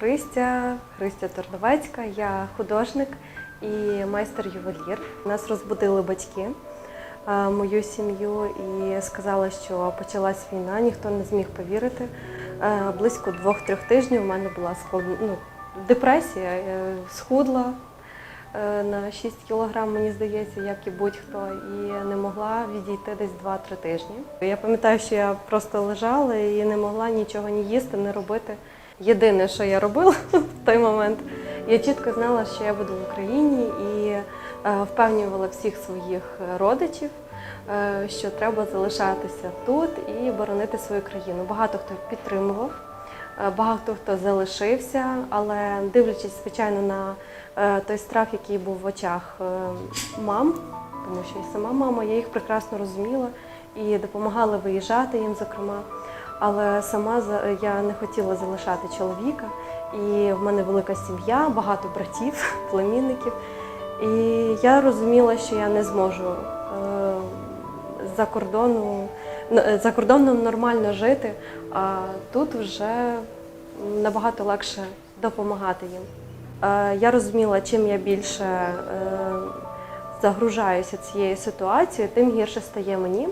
Христя, Христя Торновецька, я художник і майстер-ювелір. Нас розбудили батьки, е, мою сім'ю, і сказали, що почалась війна, ніхто не зміг повірити. Е, Близько двох-трьох тижнів у мене була складна ну, депресія, я схудла е, на 6 кілограм, мені здається, як і будь-хто, і не могла відійти десь 2-3 тижні. Я пам'ятаю, що я просто лежала і не могла нічого ні їсти, ні робити. Єдине, що я робила в той момент, я чітко знала, що я буду в Україні і е, впевнювала всіх своїх родичів, е, що треба залишатися тут і боронити свою країну. Багато хто підтримував. Е, Багато хто залишився, але дивлячись, звичайно, на той страх, який був в очах мам, тому що і сама мама, я їх прекрасно розуміла і допомагала виїжджати їм, зокрема. Але сама за- я не хотіла залишати чоловіка, і в мене велика сім'я, багато братів, племінників. І я розуміла, що я не зможу е, за кордону за кордоном нормально жити, а тут вже набагато легше допомагати їм. Е, Я розуміла, чим я більше е, загружаюся цією ситуацією, тим гірше стає мені.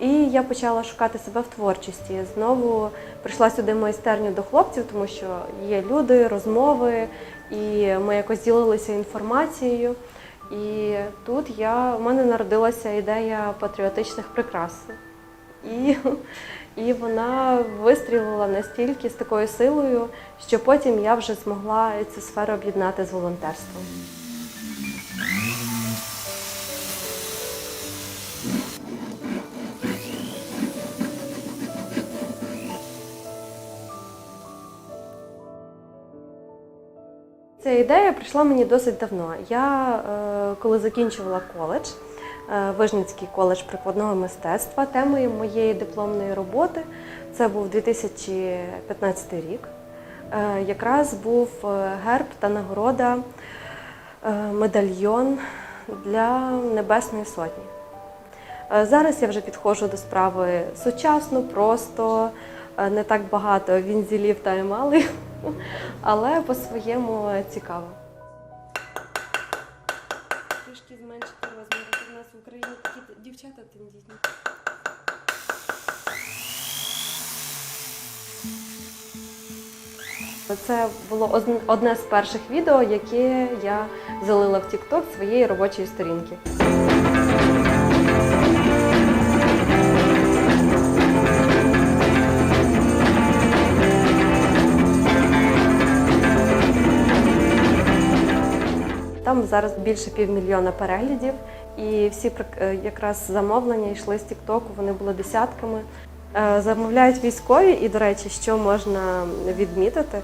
І я почала шукати себе в творчості. Знову прийшла сюди в майстерню до хлопців, тому що є люди, розмови, і ми якось ділилися інформацією. І тут я, в мене народилася ідея патріотичних прикрас. І, і вона вистрілила настільки з такою силою, що потім я вже змогла цю сферу об'єднати з волонтерством. Ця ідея прийшла мені досить давно. Я е, коли закінчувала коледж, е, Вижницький коледж прикладного мистецтва, темою моєї дипломної роботи це був 2015 рік. Е, якраз був герб та нагорода медальйон для Небесної Сотні. Зараз я вже підходжу до справи сучасно, просто, не так багато вінзелів та емалей, але по-своєму цікаво. Трішки зменшити розміри. У нас в Україні такі дівчата тендітні. Це було одне з перших відео, яке я залила в TikTok своєї робочої сторінки. Зараз більше півмільйона переглядів, і всі е, якраз замовлення йшли з Тіктоку, вони були десятками. Е, Замовляють військові, і, до речі, що можна відмітити,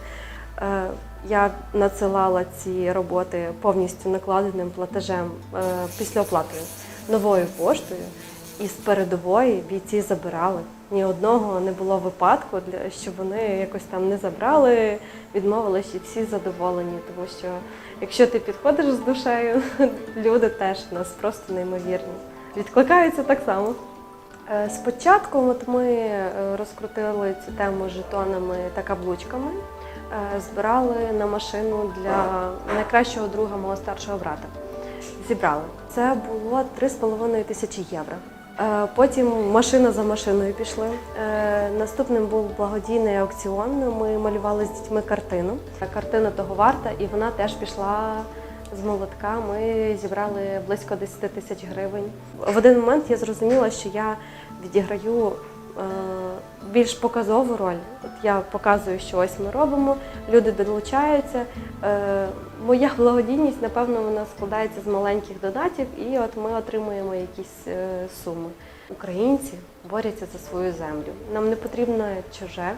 е, я надсилала ці роботи повністю накладеним платежем після оплати новою поштою, і з передової бійці забирали. Ні одного не було випадку, для- щоб вони якось там не забрали, відмовились, і всі задоволені, тому що якщо ти підходиш з душею, люди теж у нас просто неймовірні. Відкликаються так само. Е, Спочатку от ми е, розкрутили цю тему жетонами та каблучками, е, збирали на машину для найкращого друга мого старшого брата. Зібрали. Це було 3,5 тисячі євро. Е, Потім машина за машиною пішли. Е, Наступним був благодійний аукціон. Ми малювали з дітьми картину. Картина того варта, і вона теж пішла з молотка. Ми зібрали близько 10 тисяч гривень. В один момент я зрозуміла, що я відіграю більш показову роль. От я показую, що ось ми робимо, люди долучаються. Е, Моя благодійність, напевно, вона складається з маленьких донатів, і от ми отримуємо якісь е, суми. Українці борються за свою землю. Нам не потрібно чуже. Е,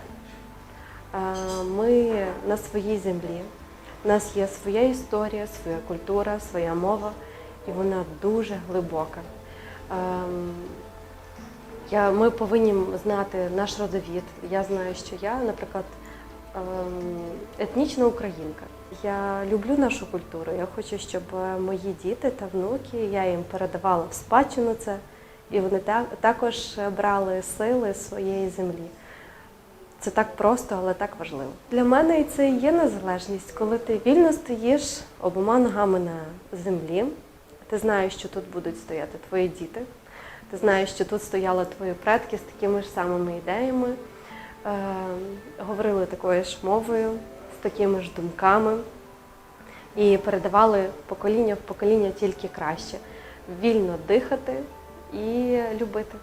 Ми на своїй землі. У нас є своя історія, своя культура, своя мова, і вона дуже глибока. Я, ми повинні знати наш родовід. Я знаю, що я, наприклад, ем, етнічна українка. Я люблю нашу культуру. Я хочу, щоб мої діти та внуки, я їм передавала в спадщину це, і вони та- також брали сили своєї землі. Це так просто, але так важливо. Для мене і це і є незалежність, коли ти вільно стоїш обома ногами на землі. Ти знаєш, що тут будуть стояти твої діти. Ти знаєш, що тут стояли твої предки з такими ж самими ідеями, е, говорили такою ж мовою, з такими ж думками і передавали покоління в покоління тільки краще. Вільно дихати і любити.